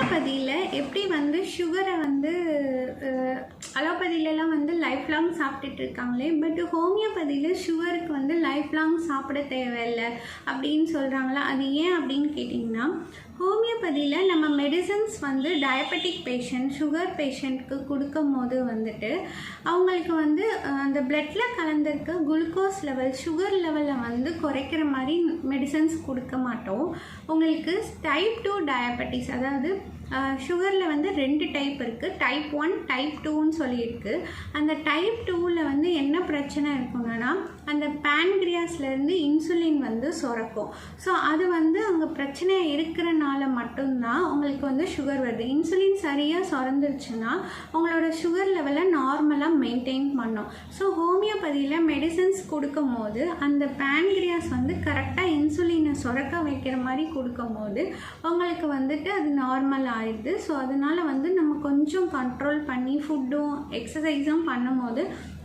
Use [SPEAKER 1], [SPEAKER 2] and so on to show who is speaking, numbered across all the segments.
[SPEAKER 1] அலோபதியில் எப்படி வந்து சுகரை வந்து அலோபதியிலலாம் வந்து லைஃப் லாங் சாப்பிட்டுட்டு இருக்காங்களே பட் ஹோமியோபதியில் சுகருக்கு வந்து லைஃப் லாங் சாப்பிட தேவையில்லை அப்படின்னு சொல்கிறாங்களா அது ஏன் அப்படின்னு கேட்டிங்கன்னா ஹோமியோபதியில் நம்ம மெடிசன்ஸ் வந்து டயபெட்டிக் பேஷண்ட் சுகர் பேஷண்ட்க்கு கொடுக்கும் போது வந்துட்டு அவங்களுக்கு வந்து அந்த பிளட்டில் கலந்துருக்க குளுக்கோஸ் லெவல் சுகர் லெவலில் வந்து குறைக்கிற மாதிரி மெடிசன்ஸ் கொடுக்க மாட்டோம். உங்களுக்கு டைப் டூ டயபெட்டிஸ் அதாவது சுகரில் வந்து ரெண்டு டைப் இருக்குது டைப் ஒன் டைப் டூன்னு சொல்லியிருக்கு. அந்த டைப் டூவில் வந்து என்ன பிரச்சனை இருக்குங்கன்னா அந்த பேன் pancreasல-இருந்து இன்சுலின் வந்து சுரக்கும். ஸோ அது வந்து அங்கே பிரச்சனை இருக்கிறனால மட்டும்தான் உங்களுக்கு வந்து சுகர் வருது. இன்சுலின் சரியாக சுரந்துருச்சுன்னா உங்களோட சுகர் லெவலை நார்மலாக மெயின்டைன் பண்ணும். ஸோ ஹோமியோபதியில் மெடிசன்ஸ் கொடுக்கும் போது அந்த pancreas வந்து கரெக்டாக இன்சுலினை சுரக்க வைக்கிற மாதிரி கொடுக்கும் போது உங்களுக்கு வந்துட்டு அது நார்மல் ஆயிடுது. ஸோ அதனால் வந்து நம்ம கொஞ்சம் கண்ட்ரோல் பண்ணி ஃபுட்டும் எக்ஸசைஸும் பண்ணும்போது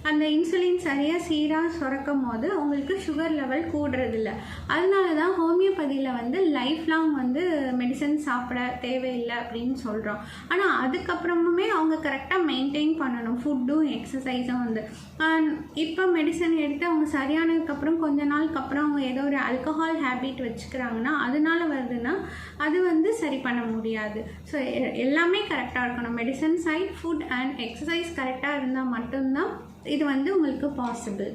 [SPEAKER 1] அந்த இன்சுலின் சரியாக சீராக சுரக்கும் போது உங்களுக்கு சுகர் லெவல் கூடுறதில்ல. அதனால தான் ஹோமியோபதியில் வந்து லைஃப் லாங் வந்து மெடிசன் சாப்பிட தேவையில்லை அப்படின்னு சொல்கிறோம் ஆனால் அதுக்கப்புறமுமே அவங்க கரெக்டாக மெயின்டைன் பண்ணணும். ஃபுட்டும் எக்ஸசைஸும் வந்து. இப்போ மெடிசன் எடுத்து அவங்க சரியானதுக்கப்புறம் கொஞ்ச நாளுக்கு அப்புறம் அவங்க ஏதோ ஒரு ஆல்கஹால் ஹேபிட் வச்சுக்கிறாங்கன்னா அதனால வருதுன்னா அது வந்து சரி பண்ண முடியாது. ஸோ எல்லாமே கரெக்டாக இருக்கணும். Medicine side food and exercise கரெக்டாக இருந்தால் மட்டும்தான் இது வந்து உங்களுக்கு பாசிபிள்